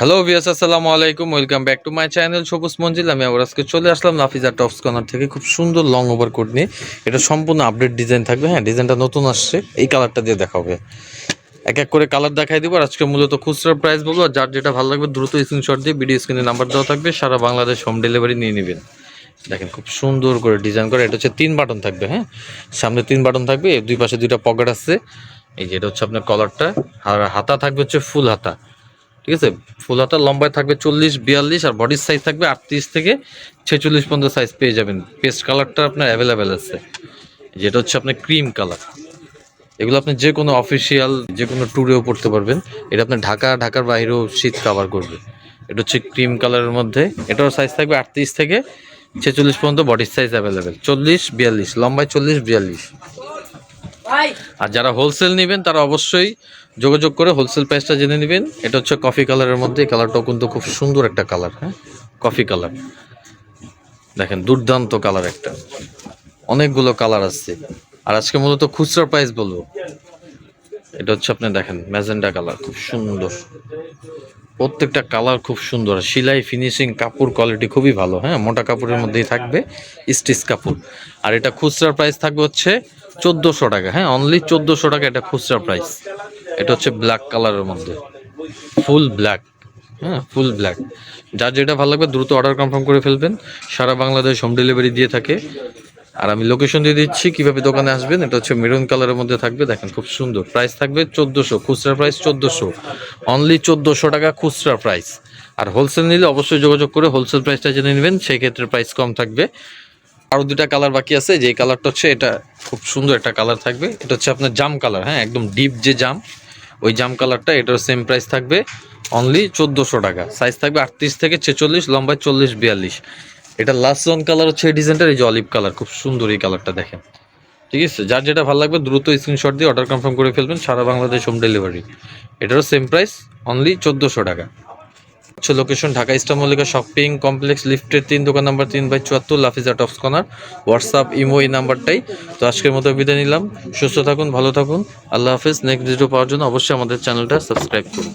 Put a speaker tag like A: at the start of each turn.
A: Hello ভিয়াস আসসালামু আলাইকুম। Welcome back to my channel Sabuj Manzil. আমি আবার আজকে চলে আসলাম নাফিজা টপস কর্নার থেকে। খুব সুন্দর লং ওভার কোট নিয়ে। এটা সম্পূর্ণ আপডেট ডিজাইন থাকবে। হ্যাঁ ডিজাইনটা নতুন আসছে। এই কালারটা দিয়ে দেখা হবে এক এক করে কালার দেখাই দিব। আর আজকে মূলত খুচরা প্রাইস বলব। আর যার যেটা ভালো লাগবে, দ্রুত স্ক্রিনশট দিয়ে ভিডিও স্ক্রিনে নাম্বার দেওয়া থাকবে। সারা বাংলাদেশ হোম ডেলিভারি নিয়ে নেবেন। দেখেন, খুব সুন্দর করে ডিজাইন করে। এটা হচ্ছে তিন বাটন থাকবে। হ্যাঁ সামনে তিন বাটন থাকবে। দুই পাশে দুইটা পকেট আছে। এই যে এটা হচ্ছে আপনার কলারটা আর হাতা থাকবে হচ্ছে ফুল হাতা। ঠিক আছে? ফুল হাতা লম্বায় থাকবে চল্লিশ, বিয়াল্লিশ আর বডির সাইজ থাকবে আটত্রিশ থেকে ছেচল্লিশ পর্যন্ত সাইজ পেয়ে যাবেন। পেস্ট কালারটা আপনার অ্যাভেলেবেল আছে। যেটা হচ্ছে আপনার ক্রিম কালার এগুলো আপনি যে কোনো অফিসিয়াল যে কোনো ট্যুরেও পড়তে পারবেন। এটা আপনার ঢাকা, ঢাকার বাইরেও শীত কাভার করবে। এটা হচ্ছে ক্রিম কালারের মধ্যে। এটারও সাইজ থাকবে আটত্রিশ থেকে ছেচল্লিশ পর্যন্ত বডির সাইজ অ্যাভেলেবেল চল্লিশ, বিয়াল্লিশ, লম্বায় চল্লিশ, বিয়াল্লিশ। আর যারা হোলসেল নেবেন, তারা অবশ্যই যোগাযোগ করে হোলসেল প্রাইসটা জেনে নেবেন। এটা হচ্ছে কফি কালারের মধ্যে। এই কালারটাও কিন্তু খুব সুন্দর একটা কালার হ্যাঁ? কফি কালার দেখেন, দুর্দান্ত কালার একটা। অনেকগুলো কালার আছে আর আজকে মূলত খুচরা প্রাইস বলব। এটা হচ্ছে আপনি দেখেন ম্যাজেন্ডা কালার খুব সুন্দর। প্রত্যেকটা কালার খুব সুন্দর। সেলাই ফিনিশিং কাপড় কোয়ালিটি খুবই ভালো হ্যাঁ? মোটা কাপড়ের মধ্যেই থাকবে স্টিচ কাপড়। আর এটা খুচরার প্রাইস থাকবে হচ্ছে চোদ্দোশো টাকা হ্যাঁ অনলি চোদ্দোশো টাকা এটা খুচরা প্রাইস এটা হচ্ছে ব্ল্যাক কালারের মধ্যে। ফুল ব্ল্যাক হ্যাঁ ফুল ব্ল্যাক যার যেটা ভালো লাগবে দ্রুত অর্ডার কনফার্ম করে ফেলবেন। সারা বাংলাদেশ হোম ডেলিভারি দিয়ে থাকে। আর আমি লোকেশন দিয়ে দিচ্ছি, কীভাবে দোকানে আসবেন, এটা হচ্ছে মেরুন কালারের মধ্যে থাকবে। দেখেন, খুব সুন্দর। প্রাইস থাকবে চোদ্দোশো, খুচরা প্রাইস চোদ্দোশো। অনলি চোদ্দোশো টাকা খুচরা প্রাইস আর হোলসেল নিলে অবশ্যই যোগাযোগ করে হোলসেল প্রাইসটা জেনে নেবেন। সেই ক্ষেত্রে প্রাইস কম থাকবে। আরও দুটা কালার বাকি আছে। যে কালারটা হচ্ছে এটা খুব সুন্দর একটা কালার থাকবে। এটা হচ্ছে আপনার জাম কালার হ্যাঁ একদম ডিপ যে জাম, ওই জাম কালারটা এটার সেম প্রাইস থাকবে অনলি চোদ্দোশো টাকা। সাইজ থাকবে আটত্রিশ থেকে ছেচল্লিশ লম্বায় চল্লিশ, বিয়াল্লিশ। এটা লাস্ট জন কালার হচ্ছে এই ডিজাইনটার এই যে অলিভ কালার খুব সুন্দর এই কালারটা দেখেন। ঠিক আছে? যার যেটা ভালো লাগবে দ্রুত স্ক্রিনশট দিয়ে অর্ডার কনফার্ম করে ফেলবেন, সারা বাংলাদেশ হোম ডেলিভারি এটারও সেম প্রাইস অনলি চোদ্দোশো টাকা। হচ্ছে location Dhaka eastern Mallika shopping complex লিফটের তিন, দোকান নাম্বার তিন বাই চুয়াত্তর Lafiza tops corner WhatsApp imo এই নাম্বারটাই। তো আজকের মতো বিদায় নিলাম। সুস্থ থাকুন, ভালো থাকুন। আল্লাহ হাফিজ। নেক্সট ভিডিও পাওয়ার জন্য অবশ্যই আমাদের চ্যানেলটা সাবস্ক্রাইব করুন।